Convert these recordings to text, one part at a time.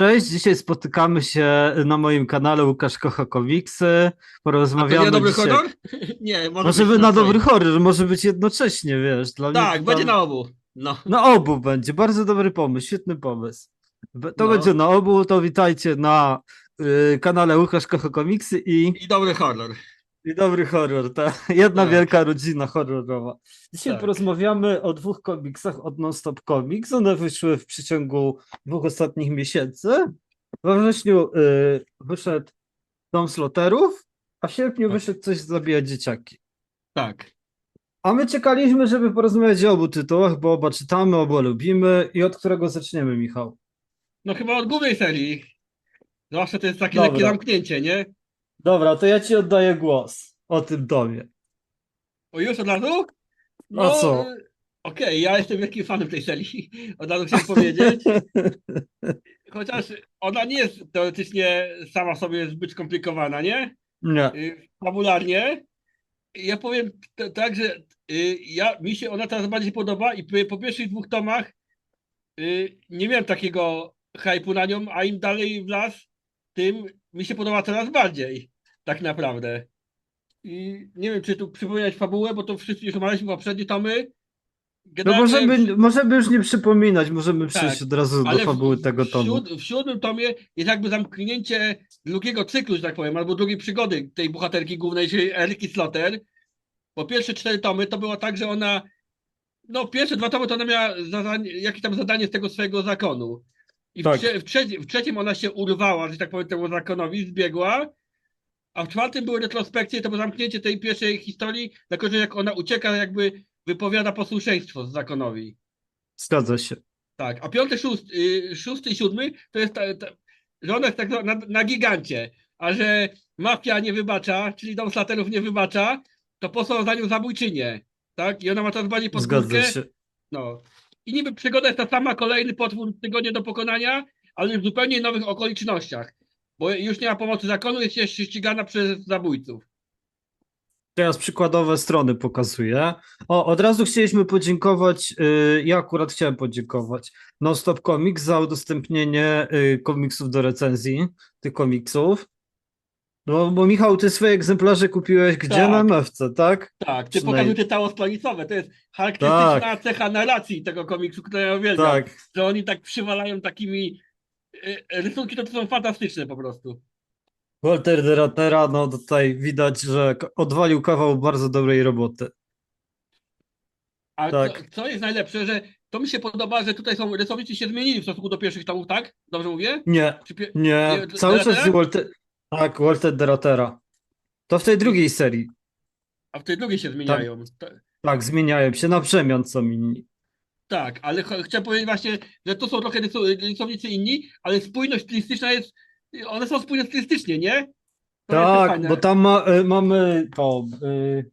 Cześć, dzisiaj spotykamy się na moim kanale Łukasz Kocha Komiksy. A to Porozmawiamy nie dobry dzisiaj... honor? Nie, może, Może być by na twoim. dobry horror, może być jednocześnie, wiesz. Dla Tak, będzie na obu. No. Na obu będzie, bardzo dobry pomysł, świetny pomysł. To No. będzie na obu, to witajcie na y, kanale Łukasz Kocha Komiksy i, I dobry horror. I dobry horror, ta jedna Tak. wielka rodzina horrorowa. Dzisiaj Tak. porozmawiamy o dwóch komiksach od Non-Stop Comics. One wyszły w przeciągu dwóch ostatnich miesięcy. We wrześniu y, wyszedł Dom Sloterów, a w sierpniu Tak. wyszedł coś Zabija Dzieciaki. Tak. A my czekaliśmy, żeby porozmawiać o obu tytułach, bo oba czytamy, oba lubimy. I od którego zaczniemy, Michał? No chyba od głównej serii. Zawsze to jest takie Dobra. lekkie zamknięcie, nie? Dobra, to ja ci oddaję głos o tym domie. O już od razu? A co? y, Okej, ja jestem wielkim fanem tej serii. Od razu chciałem powiedzieć. Chociaż ona nie jest teoretycznie sama sobie zbyt skomplikowana, nie? Nie. Y, Fabularnie. Ja powiem t- tak, że y, ja, mi się ona teraz bardziej podoba i po, po pierwszych dwóch tomach y, nie miałem takiego hypu na nią, a im dalej w las, tym mi się podoba coraz bardziej, tak naprawdę. I nie wiem, czy tu przypominać fabułę, bo to wszyscy już omawialiśmy poprzednie tomy. No Generalnie możemy, możemy już nie przypominać, możemy przejść Tak, od razu do fabuły w, tego w, tomu. siód, w siódmym tomie jest jakby zamknięcie drugiego cyklu, że tak powiem, albo drugiej przygody tej bohaterki głównej, czyli Eriki Slotter. Po pierwsze cztery tomy to było tak, że ona, no pierwsze dwa tomy to ona miała zadanie, jakieś tam zadanie z tego swojego zakonu. I Tak. w, trze- w, w trzecim ona się urwała, że tak powiem, temu zakonowi, zbiegła. A w czwartym były retrospekcje, to było zamknięcie tej pierwszej historii, jako że jak ona ucieka, jakby wypowiada posłuszeństwo z zakonowi. Zgadza się. Tak, a piąty, szósty, y, szósty i siódmy to jest ta, ta, że ona jest tak na, na gigancie, a że mafia nie wybacza, czyli dom slaterów nie wybacza, to posłał za nią zabójczynię, tak? I ona ma teraz bardziej pod Zgadza górkę, się. no. I niby przygoda jest ta sama, kolejny potwór tygodnie do pokonania, ale w zupełnie nowych okolicznościach, bo już nie ma pomocy zakonu, jest jeszcze ścigana przez zabójców. Teraz przykładowe strony pokazuję. O, od razu chcieliśmy podziękować, y, ja akurat chciałem podziękować Non-Stop Comics za udostępnienie y, komiksów do recenzji, tych komiksów. No, bo Michał, ty swoje egzemplarze kupiłeś gdzie? Tak. Na mewce, tak? Tak, ty Przynajmniej- pokazuj te całosplanicowe, to jest charakterystyczna cecha narracji tego komiksu, które ja uwielbiam. Tak. że oni tak przywalają takimi. E, Rysunki to, są fantastyczne po prostu. Walter de Ratnera, no tutaj widać, że odwalił kawał bardzo dobrej roboty. A Tak. co, co jest najlepsze, że to mi się podoba, że tutaj są rysownicy się zmienili w stosunku do pierwszych tomów, tak? Dobrze mówię? Nie, pie... nie, Nie, cały czas? Walter, tak, Walter de Ratnera. To w tej drugiej serii. A w tej drugiej się zmieniają. Ta- Tak, zmieniają się na przemian są inni. Tak, ale ch- chciałem powiedzieć właśnie, że to są trochę rysu- rysownicy inni, ale spójność stylistyczna jest. One są spójne stylistycznie, nie? To Tak, bo tam ma, y, mamy tą y,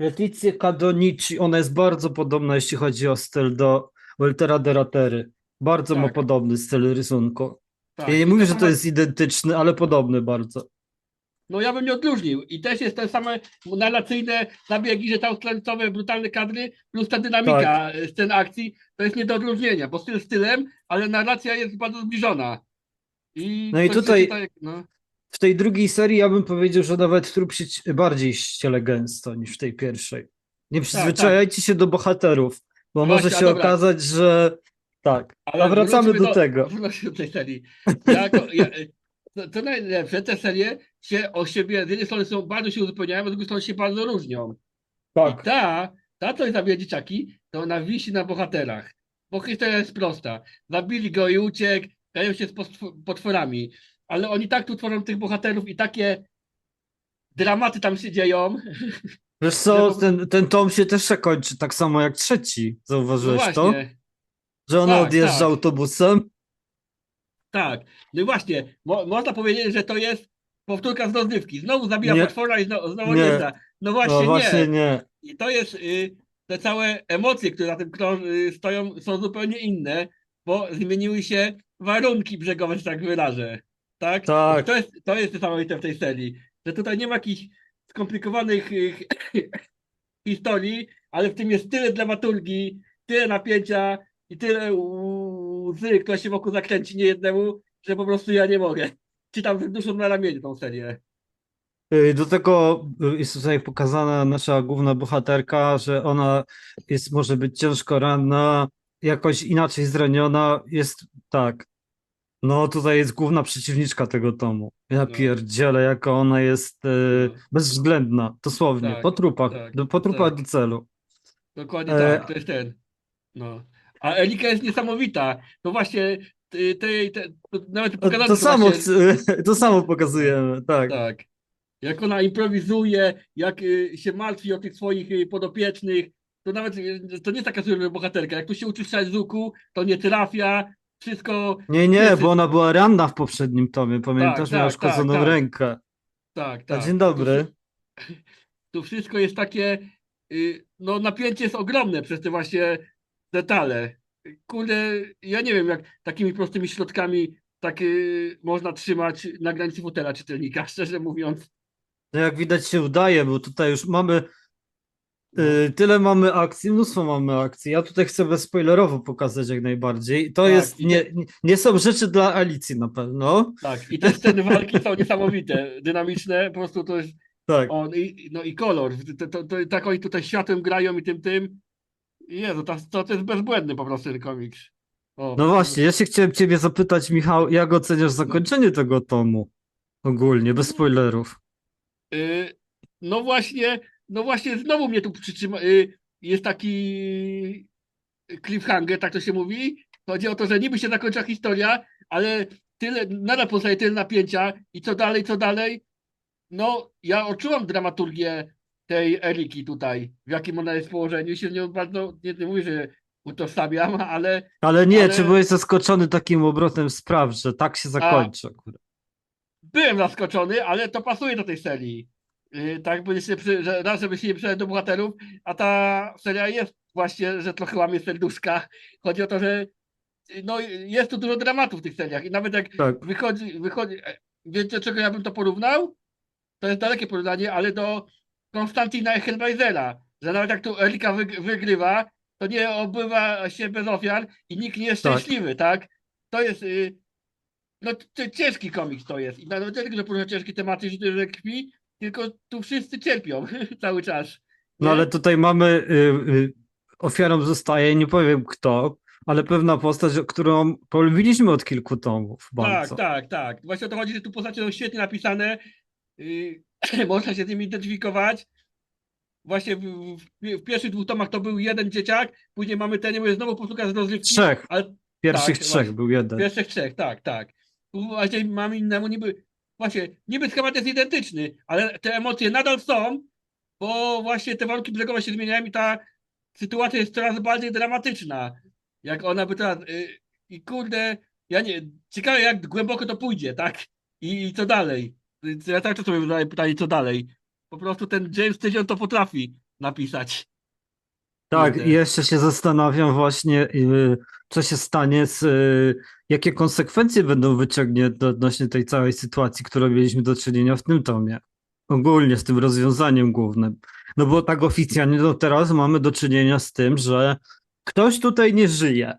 Letizję Cadonici, ona jest bardzo podobna, jeśli chodzi o styl do Waltera de Ratery. Bardzo ma Tak. podobny styl rysunku. Tak. Ja nie mówię, że to jest identyczny, ale podobny bardzo. No ja bym nie odróżnił. I też jest te same narracyjne zabiegi, że te australicowe, brutalne kadry, plus ta dynamika Tak. e, scen akcji, to jest nie do odróżnienia, bo styl stylem, ale narracja jest bardzo zbliżona. I No i się tutaj- no, W tej drugiej serii ja bym powiedział, że nawet trup się bardziej ściele gęsto niż w tej pierwszej. Nie przyzwyczajajcie się do bohaterów, bo Tak, Właśnie, może się dobra. okazać, że tak. A wracamy wróćmy do tego. Do tej serii. Ja, to, ja, to, to najlepsze, te serie się o siebie, z jednej strony są, bardzo się uzupełniają, a z drugiej strony się bardzo różnią. I ta, ta co zabija dzieciaki, to ona wisi na bohaterach. Bo historia jest prosta. Zabili go i uciekł, grają się z potworami. Ale oni tak tu tworzą tych bohaterów i takie dramaty tam się dzieją. Wiesz co, ten, ten tom się też kończy tak samo jak trzeci. No Zauważyłeś to? właśnie, Że ona Tak, odjeżdża tak. autobusem? tak. No i właśnie, mo, można powiedzieć, że to jest powtórka z rozrywki. Znowu zabija Nie. potwora i znowu, znowu Nie. odjeżdża. No właśnie, No nie. właśnie nie. I to jest, y, te całe emocje, które na tym krą- y, stoją, są zupełnie inne, bo zmieniły się warunki brzegowe, że tak wyrażę. Tak? Tak. I To jest, to jest niesamowite w tej serii, że tutaj nie ma jakichś skomplikowanych y, historii, ale w tym jest tyle dramaturgii, tyle napięcia i tyle łzy, które się wokół zakręci niejednemu, że po prostu ja nie mogę. Czytam z duszą na ramieniu tą serię. Do tego jest tutaj pokazana nasza główna bohaterka, że ona jest, może być ciężko ranna, jakoś inaczej zraniona. Jest tak. No tutaj jest główna przeciwniczka tego tomu. Ja No. pierdzielę, jaka ona jest y, No. bezwzględna, dosłownie, Tak, po trupach, tak, do, po trupach tak. do celu. Dokładnie E, tak, to jest ten. No. A Elika jest niesamowita. To właśnie te, te, nawet To, pokazane to to samo, właśnie, to samo pokazujemy, tak. tak. Jak ona improwizuje, jak y, się martwi o tych swoich y, podopiecznych, to nawet y, to nie jest taka super bohaterka. Jak tu się uczy łuku, to nie trafia, wszystko, Nie, nie, Jest- bo ona była ranna w poprzednim tomie, pamiętasz? Tak, Miała tak, tak, tak. rękę. tak, tak. dzień dobry. Tu, tu wszystko jest takie, no napięcie jest ogromne przez te właśnie detale. Kurde, ja nie wiem, jak takimi prostymi środkami tak y, można trzymać na granicy fotela czytelnika, szczerze mówiąc. No jak widać się udaje, bo tutaj już mamy No, y, tyle mamy akcji, mnóstwo mamy akcji. Ja tutaj chcę bezspoilerowo pokazać jak najbardziej. To Tak, jest, nie, te- nie są rzeczy dla Alicji na pewno. tak, i te sceny walki są niesamowite, dynamiczne, po prostu to jest Tak. on i, no i kolor. To, to, to, tak oni tutaj światłem grają i tym, tym. Jezu, to, to, to jest bezbłędny po prostu ten komiks. O, No właśnie, ja się chciałem ciebie zapytać, Michał, jak oceniasz zakończenie tego tomu? Ogólnie, bez spoilerów. Y, No właśnie, no właśnie znowu mnie tu przytrzyma. y, Jest taki cliffhanger, tak to się mówi. Chodzi o to, że niby się zakończyła historia, ale tyle, nadal pozostaje tyle napięcia i co dalej, co dalej. No, ja odczułam dramaturgię tej Eriki tutaj, w jakim ona jest położeniu. Się z nią bardzo, nie, nie mówię, że utożsamiam, ale Ale nie, Ale- czy byłeś zaskoczony takim obrotem spraw, że tak się zakończy? akurat? byłem zaskoczony, ale to pasuje do tej serii. Yy, tak, bo się, przy, że raz, żeby się nie przeleć do bohaterów, a ta seria jest właśnie, że trochę łamie serduszka. Chodzi o to, że no, jest tu dużo dramatów w tych seriach i nawet jak Tak. wychodzi, wychodzi, e, wiecie czego ja bym to porównał? To jest dalekie porównanie, ale do Konstantina Hellraisera, że nawet jak tu Erika wyg- wygrywa, to nie obywa się bez ofiar i nikt nie jest Tak. szczęśliwy, tak? To jest y, no ciężki komiks to jest i nawet tylko, że porusza ciężkie tematy że krwi, tylko tu wszyscy cierpią cały czas. No nie? ale tutaj mamy, y, y, ofiarą zostaje, nie powiem kto, ale pewna postać, którą polubiliśmy od kilku tomów Tak, bardzo. tak, tak. Właśnie o to chodzi, że tu postacie są świetnie napisane. Yy, można się z nimi identyfikować. Właśnie w, w, w pierwszych dwóch tomach to był jeden dzieciak, później mamy ten, mówię, znowu posługa z rozrywki. Trzech, Ale pierwszych tak, trzech właśnie. był jeden. pierwszych trzech, tak, tak. Właśnie mamy innemu niby, właśnie, niby schemat jest identyczny, ale te emocje nadal są, bo właśnie te warunki brzegowe się zmieniają i ta sytuacja jest coraz bardziej dramatyczna. Jak ona by teraz, y, i kurde, ja nie, ciekawe jak głęboko to pójdzie, tak? I, i co dalej? Ja cały czas sobie zadaję pytanie, co dalej? Po prostu ten James Tynion to potrafi napisać. Tak, i jeszcze się zastanawiam właśnie, y, co się stanie z, y, jakie konsekwencje będą wyciągnięte odnośnie tej całej sytuacji, którą mieliśmy do czynienia w tym tomie. Ogólnie z tym rozwiązaniem głównym. No bo tak oficjalnie do teraz mamy do czynienia z tym, że ktoś tutaj nie żyje.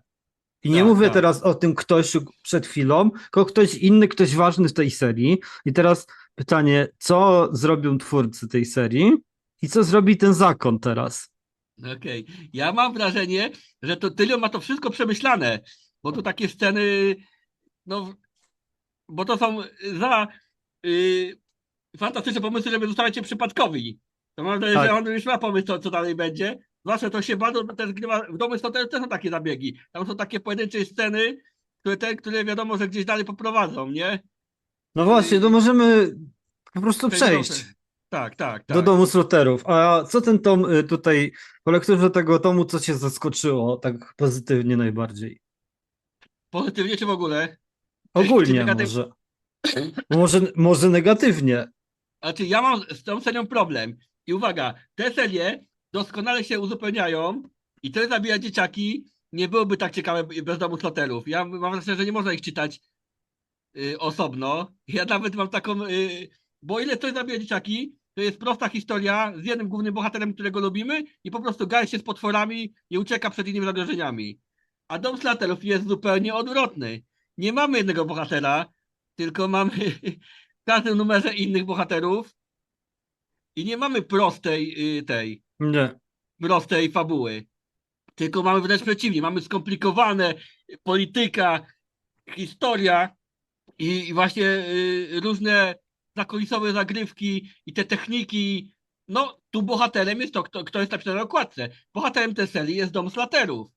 I nie Tak, mówię tak. teraz o tym ktoś przed chwilą, tylko ktoś inny, ktoś ważny w tej serii. I teraz pytanie, co zrobią twórcy tej serii i co zrobi ten zakon teraz? Okej. Ja mam wrażenie, że to Tylion ma to wszystko przemyślane, bo tu takie sceny, no, bo to są za y, fantastyczne pomysły, żeby zostawiać się przypadkowi. To mam wrażenie, Tak. że on już ma pomysł, co, co dalej będzie. Zwłaszcza to się bardzo też grywa, w domu są też, też są takie zabiegi. Tam są takie pojedyncze sceny, które, te, które wiadomo, że gdzieś dalej poprowadzą, nie? No właśnie, to możemy po prostu przejść Tak, tak, tak. do domu sloterów. A co ten tom y, tutaj, po lekturze tego tomu, co cię zaskoczyło tak pozytywnie najbardziej? Pozytywnie czy w ogóle? Ogólnie może. Może, może negatywnie. Znaczy, ja mam z tą serią problem. I uwaga, te serie doskonale się uzupełniają i to zabija dzieciaki nie byłoby tak ciekawe bez domu sloterów. Ja mam wrażenie, że nie można ich czytać osobno. Ja nawet mam taką, y, bo ile coś zabija dzieciaki, to jest prosta historia z jednym głównym bohaterem, którego lubimy i po prostu gaje się z potworami i ucieka przed innymi zagrożeniami. A dom sloterów jest zupełnie odwrotny. nie mamy jednego bohatera, tylko mamy w każdym numerze innych bohaterów i nie mamy prostej y, tej, Nie. prostej fabuły. Tylko mamy wręcz przeciwnie, mamy skomplikowane polityka, historia i, właśnie y, różne zakulisowe zagrywki i te techniki. No, tu bohaterem jest to, kto, kto jest napisany na okładce. Bohaterem tej serii jest Dom Slaterów.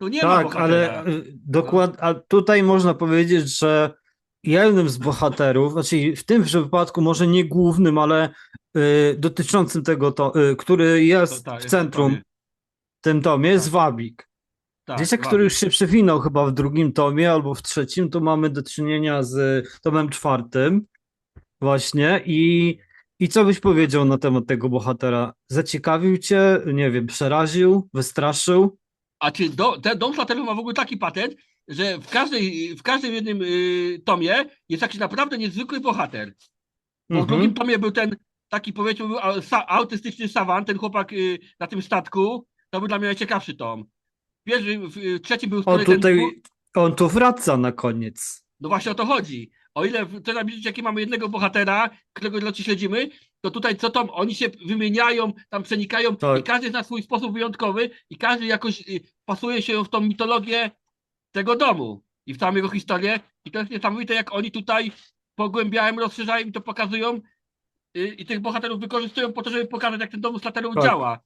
Tu nie ma Tak, bohatera. ale dokładnie, a tutaj można powiedzieć, że jednym z bohaterów, znaczy w tym wypadku może nie głównym, ale y, dotyczącym tego, to, y, który To jest tak, w jest centrum to w tym tomie, jest Tak. Wabik. Tak, Dzieciak, który już się przewinął chyba w drugim tomie albo w trzecim, to mamy do czynienia z tomem czwartym właśnie i, i co byś powiedział na temat tego bohatera? Zaciekawił cię, nie wiem, przeraził, wystraszył? A czy do, ten Dom Slaterów ma w ogóle taki patent, że w, każdej, w każdym jednym y, tomie jest jakiś naprawdę niezwykły bohater. Bo w Mhm. drugim tomie był ten taki powiedzmy autystyczny sawan, ten chłopak y, na tym statku. To był dla mnie najciekawszy tom. Pierwszy, w, w trzecim był z On ten tutaj, on tu wraca na koniec. No właśnie o to chodzi. O ile w Terra Mystica mamy jednego bohatera, którego locie śledzimy, to tutaj co tam, oni się wymieniają, tam przenikają Tak. i każdy na swój sposób wyjątkowy i każdy jakoś y, pasuje się w tą mitologię tego domu i w całą jego historię. I to jest niesamowite, jak oni tutaj pogłębiają, rozszerzają i to pokazują y, i tych bohaterów wykorzystują po to, żeby pokazać, jak ten dom Slaterów Tak. działa.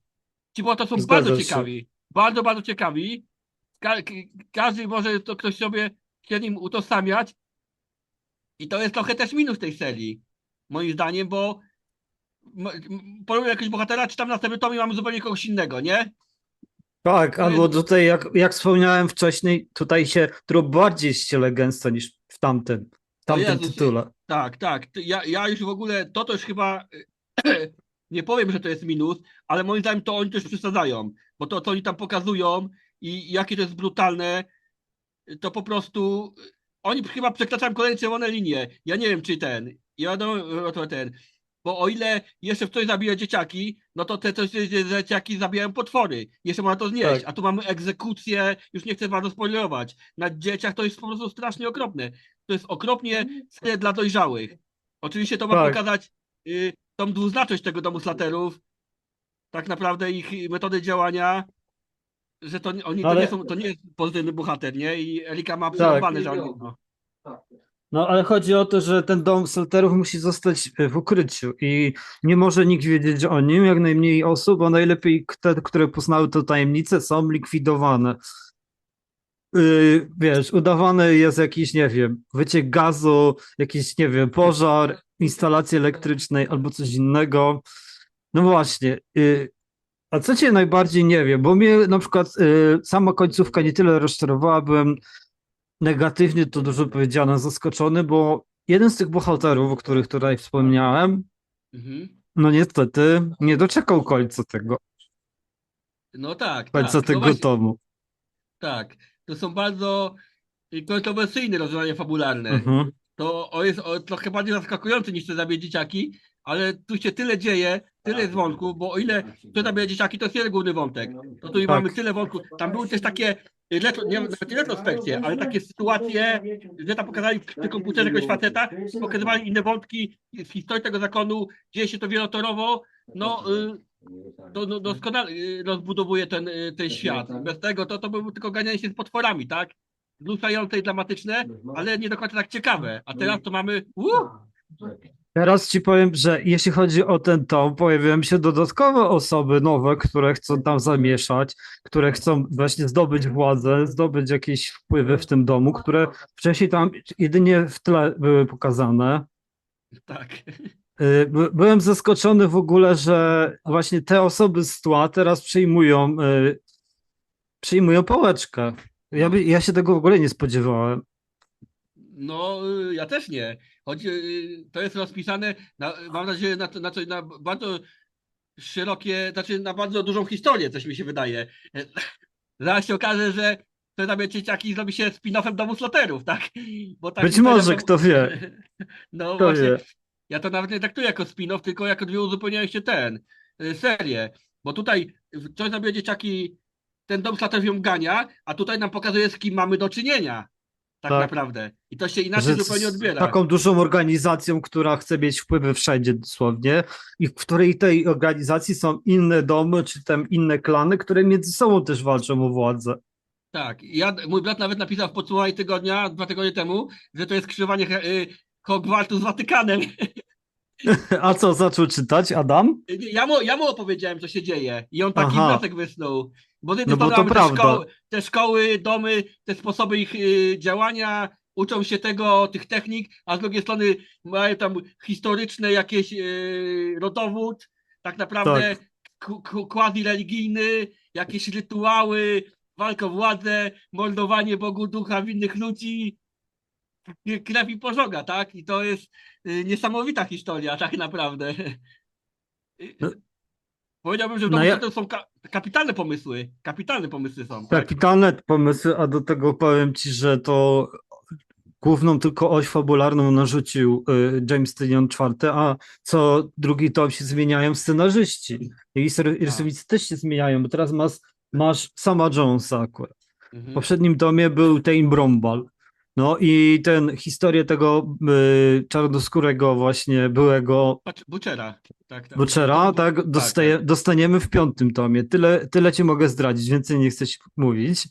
Ci bohaterowie są Zgadza bardzo się. ciekawi. Bardzo, bardzo ciekawi. Ka każdy może to ktoś sobie się nim utożsamiać. I to jest trochę też minus tej serii, moim zdaniem, bo poluję jakiegoś bohatera, czy tam na następnym tomie mamy zupełnie kogoś innego, nie? Tak, albo tutaj, jak, jak wspomniałem wcześniej, tutaj się to bardziej ściele gęsto niż w tamtym, tamtym Jezus, tytule. Tak, tak. Ja, ja już w ogóle, to też chyba, nie powiem, że to jest minus, ale moim zdaniem to oni też przesadzają, bo to, co oni tam pokazują i jakie to jest brutalne, to po prostu oni chyba przekraczają kolejne czerwone linie. Ja nie wiem, czy ten, ja wiadomo, to ten, bo o ile jeszcze w coś zabija dzieciaki, no to te coś dzieciaki zabijają potwory. Jeszcze można to znieść. Tak. A tu mamy egzekucję, już nie chcę bardzo spoilerować. Na dzieciach to jest po prostu strasznie okropne. To jest okropnie dla dojrzałych. Oczywiście to ma Tak. pokazać y, tą dwuznaczność tego domu slaterów, tak naprawdę ich metody działania, że to nie- oni to Ale- nie są, to nie jest pozytywny bohater, nie? I Elika ma przerwane, że oni, no. No ale chodzi o to, że ten dom Salterów musi zostać e, w ukryciu i nie może nikt wiedzieć o nim, jak najmniej osób, a najlepiej te, które poznały tę tajemnicę, są likwidowane. Yy, wiesz, udawany jest jakiś, nie wiem, wyciek gazu, jakiś, nie wiem, pożar, instalacji elektrycznej albo coś innego. No właśnie. Yy, a co cię najbardziej nie wiem, bo mnie na przykład yy, sama końcówka nie tyle rozczarowała, byłem negatywnie to dużo powiedziane, zaskoczony, bo jeden z tych bohaterów, o których tutaj wspomniałem, Mhm. no niestety nie doczekał końca tego, No tak, końca tak. tego no tomu. tak. To są bardzo y, kontrowersyjne rozwiązania fabularne. Mhm. To jest trochę bardziej zaskakujące niż te zabije dzieciaki, ale tu się tyle dzieje, tyle jest wątków, bo o ile to zabije dzieciaki, to jest jeden główny wątek. To tu Tak. mamy tyle wątków. Tam były też takie, retro, nie, nawet nie retrospekcje, ale takie sytuacje, że tam pokazali przy komputerze jakiegoś faceta, pokazywali inne wątki z historii tego zakonu, dzieje się to wielotorowo, no y, to no, doskonale y, rozbudowuje ten, y, ten świat. Bez tego to, to by tylko ganianie się z potworami, tak? Wzruszające i dramatyczne, ale nie do końca tak ciekawe. A teraz to mamy. Uh, Teraz ci powiem, że jeśli chodzi o ten tom, pojawiają się dodatkowe osoby nowe, które chcą tam zamieszać, które chcą właśnie zdobyć władzę, zdobyć jakieś wpływy w tym domu, które wcześniej tam jedynie w tle były pokazane. tak. Y, by- Byłem zaskoczony w ogóle, że właśnie te osoby z tła teraz przyjmują, y, przyjmują pałeczkę. Ja, by, ja się tego w ogóle nie spodziewałem. No, y, ja też nie. Chodzi, y, to jest rozpisane, na, mam nadzieję, na, na, coś- na bardzo szerokie, znaczy na bardzo dużą historię, coś mi się wydaje. Zaraz się okaże, że to tam dzieciaki zrobi się spin-offem Domu Sloterów, tak? Tak Być może, kto wie. No Kto właśnie, wie. ja to nawet nie traktuję jako spin-off, tylko jako dwie uzupełniające ten, y, serię. Bo tutaj coś zabije dzieciaki, ten dom Slaterów ją gania, a tutaj nam pokazuje, z kim mamy do czynienia. Tak, Tak. naprawdę. I to się inaczej że zupełnie odbiera. taką dużą organizacją, która chce mieć wpływy wszędzie dosłownie i w której tej organizacji są inne domy, czy tam inne klany, które między sobą też walczą o władzę. Tak, ja, mój brat nawet napisał w podsumowaniu tygodnia, dwa tygodnie temu, że to jest krzyżowanie y, Hogwartu z Watykanem. A co, zaczął czytać Adam? Ja mu, ja mu opowiedziałem, co się dzieje i on taki Aha. wniosek wysnuł. Bo, z jednej No strony te, szkoły, te szkoły, domy, te sposoby ich y, działania, uczą się tego, tych technik, a z drugiej strony mają tam historyczne jakieś y, rodowód, tak naprawdę ku- quasi-religijny, jakieś rytuały, walka o władzę, mordowanie Bogu ducha winnych ludzi, krew i pożoga, tak? I to jest y, niesamowita historia, tak naprawdę. No. Powiedziałbym, że w No domu ja- to są ka- kapitalne pomysły. Kapitalne pomysły są. Tak? Kapitalne pomysły, a do tego powiem ci, że to główną tylko oś fabularną narzucił y, James Tynion IV, a co drugi tom się zmieniają scenarzyści. I rys- rysownicy też się zmieniają, bo teraz masz, masz sama Jonesa akurat. W Mhm. poprzednim tomie był Tain Brombal. No i ten, historię tego y, czarnoskórego właśnie byłego Patrz, Butchera. Tak, tak. Butchera, tak, tak. dostaje, dostaniemy w piątym tomie. Tyle, tyle ci mogę zdradzić, więcej nie chcę ci mówić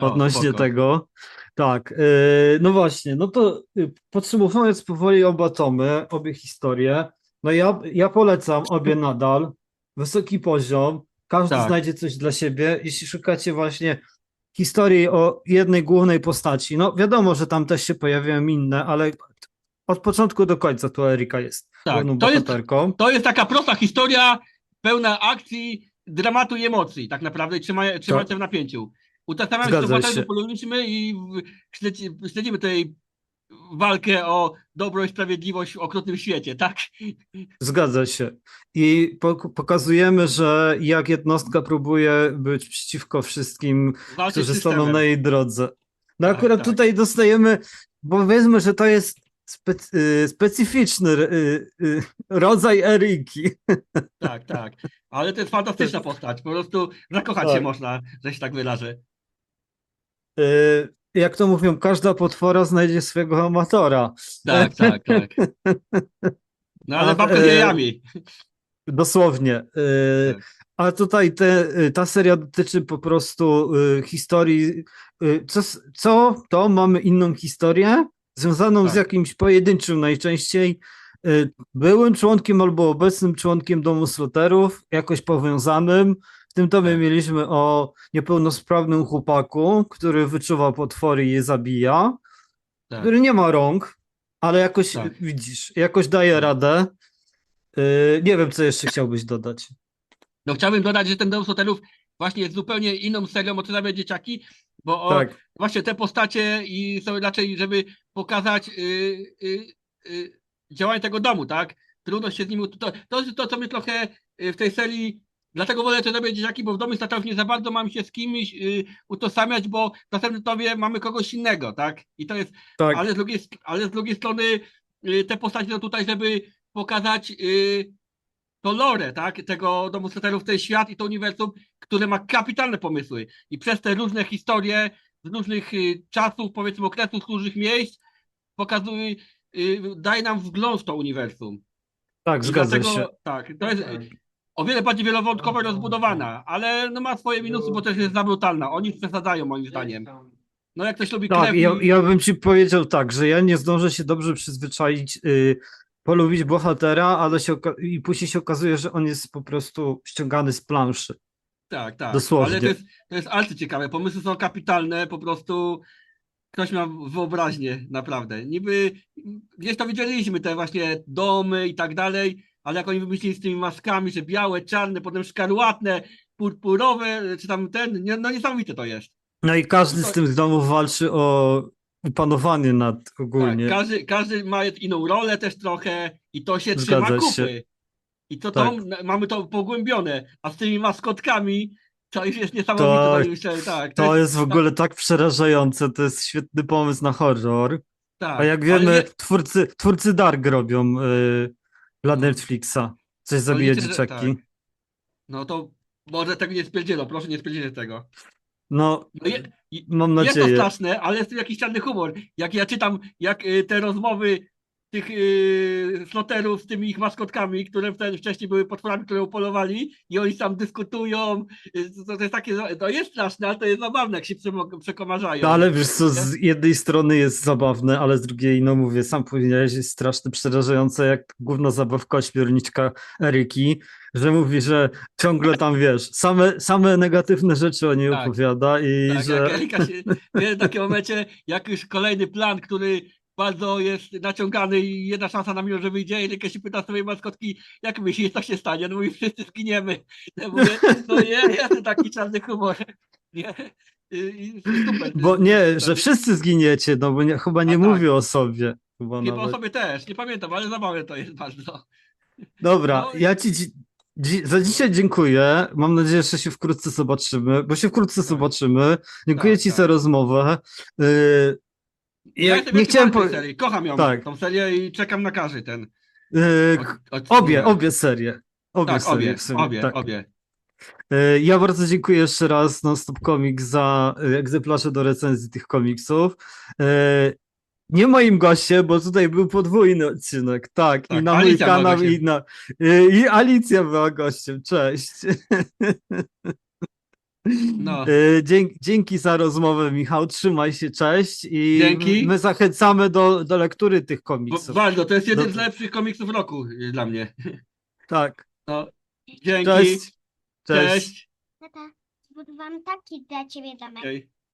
O, odnośnie spoko. tego. Tak, yy, no właśnie, no to yy, podsumowując powoli oba tomy, obie historie, no ja, ja polecam obie nadal. Wysoki poziom, każdy Tak. znajdzie coś dla siebie. Jeśli szukacie właśnie historii o jednej głównej postaci, no wiadomo, że tam też się pojawiają inne, ale od początku do końca to Erika jest Tak, główną to jest- bohaterką. To jest taka prosta historia, pełna akcji, dramatu i emocji, tak naprawdę, i trzyma, trzymająca w napięciu. Utożsamiamy się z Tak. Bohaterem i śledzi, śledzimy tutaj walkę o dobro i sprawiedliwość w okrutnym świecie, tak? Zgadza się. I po, pokazujemy, że jak jednostka próbuje być przeciwko wszystkim, Walczy którzy z staną systemem. na jej drodze. No Tak, akurat tak. tutaj dostajemy, powiedzmy, że to jest spe, y, specyficzny y, y, rodzaj Eriki. Tak, tak. Ale to jest fantastyczna postać. Po prostu zakochać Tak. się można, że się tak wyrażę. Jak to mówią, każda potwora znajdzie swego amatora. Tak, tak, tak. No ale babka z e, jajami. Dosłownie. Tak. A tutaj te, ta seria dotyczy po prostu y, historii. Co, co to mamy inną historię związaną z Tak. jakimś pojedynczym najczęściej byłym członkiem albo obecnym członkiem domu sloterów, jakoś powiązanym. W tym tomie mieliśmy o niepełnosprawnym chłopaku, który wyczuwa potwory i je zabija, Tak. który nie ma rąk, ale jakoś Tak. widzisz, jakoś daje radę. Y, Nie wiem, co jeszcze chciałbyś dodać. No chciałbym dodać, że ten Deus Hotelów właśnie jest zupełnie inną serią o Czarne Dzieciaki, bo o, Tak. właśnie te postacie i są raczej, żeby pokazać y, y, y, działanie tego domu, tak? Trudno się z nim... To, to jest to, co mnie trochę y, w tej serii... Dlatego wolę Czarne Dzieciaki, bo w domu Statarów nie za bardzo mam się z kimś y, utożsamiać, bo w następnym tomie mamy kogoś innego, tak? I to jest Tak. ale z drugiej, ale z drugiej strony y, te postacie są tutaj, żeby pokazać y, to lore, tak, tego domu Seterów, ten świat i to uniwersum, które ma kapitalne pomysły. I przez te różne historie z różnych y, czasów, powiedzmy okresów, z różnych miejsc, pokazuje, y, daje nam wgląd w to uniwersum. Tak, I zgadza dlatego, się. Tak, to jest y, o wiele bardziej wielowątkowa i rozbudowana, ale no ma swoje minusy, bo też jest za brutalna. Oni przesadzają moim zdaniem. No jak ktoś lubi Tak, krew ja, i- ja bym ci powiedział tak, że ja nie zdążę się dobrze przyzwyczaić, y, polubić bohatera, ale się i później się okazuje, że on jest po prostu ściągany z planszy. Tak, tak. Dosłownie. Ale to jest, to jest arcyciekawe. Pomysły są kapitalne, po prostu ktoś ma wyobraźnię, naprawdę. Niby gdzieś to widzieliśmy, te właśnie domy i tak dalej, ale jak oni wymyślili z tymi maskami, że białe, czarne, potem szkarłatne, purpurowe, czy tam ten, no niesamowite to jest. No i każdy To- z tych domów walczy o upanowanie nad ogólnie. Tak, każdy, każdy ma inną rolę też trochę i to się Zgadza trzyma się. kupy. I to, Tak. to mamy to pogłębione, a z tymi maskotkami to już jest niesamowite. Tak, to, już, tak, To jest w ogóle tak przerażające, to jest świetny pomysł na horror. tak, A jak wiemy, nie- twórcy, twórcy Dark robią y, dla No. Netflixa. Coś zabija liczę, że dzieciaki. tak. No to może tego nie spierdzielą, proszę nie spierdzielać tego. No, No je, Mam Jest to nadzieję. straszne, ale jest tu jakiś czarny humor. Jak ja czytam, jak y, te rozmowy tych y, sloterów z tymi ich maskotkami, które wtedy wcześniej były potworami, które upolowali i oni tam dyskutują, y, to, to jest takie, to jest straszne, ale to jest zabawne, jak się przekomarzają. No, ale wiesz co, z jednej strony jest zabawne, ale z drugiej, no mówię, sam powiedziałeś, jest strasznie przerażające, jak główna zabawka ośmiorniczka Eryki, że mówi, że ciągle tam, wiesz, same, same negatywne rzeczy o niej Tak. opowiada i Tak, że... jak Erika się, w takim momencie, jak już kolejny plan, który bardzo jest naciągany i jedna szansa na milion, że wyjdzie, Erika się pyta swojej maskotki, jak myślisz, co się stanie? No mówi, wszyscy zginiemy. Ja mówię, no nie, ja to taki czarny humor. Nie? I, i super. Bo nie, że Tak. wszyscy zginiecie, no bo nie, chyba nie A tak. o sobie. Chyba o nawet. sobie też, nie pamiętam, ale zabawne to jest bardzo. Dobra, No i- ja ci dzi- za dzisiaj dziękuję. Mam nadzieję, że się wkrótce zobaczymy, bo się wkrótce zobaczymy. Dziękuję Tak, ci tak. za rozmowę. Yy, ja nie chciałem po... tej serii. Kocham ją, Tak. tą serię i czekam na każdy ten. Yy, od- obie, odcinek. obie serie. Obie Tak, serie obie, w sumie. obie, tak. obie. Yy, Ja bardzo dziękuję jeszcze raz Non-Stop Comics za yy, egzemplarze do recenzji tych komiksów. Nie moim gościem, bo tutaj był podwójny odcinek, tak, i Tak, na mój Alicja była kanał, i na. I Alicja była gościem, cześć. No. Yy, Dzięki, dzięki za rozmowę, Michał. Trzymaj się, cześć. I Dzięki. my zachęcamy do, do lektury tych Bo, komiksów. bardzo, to jest jeden z Dobrze. lepszych komiksów roku y, dla mnie. Tak. No, dzięki. Cześć. Cześć. Cześć. Tata, zbudowałam taki dla ciebie domek. Okej.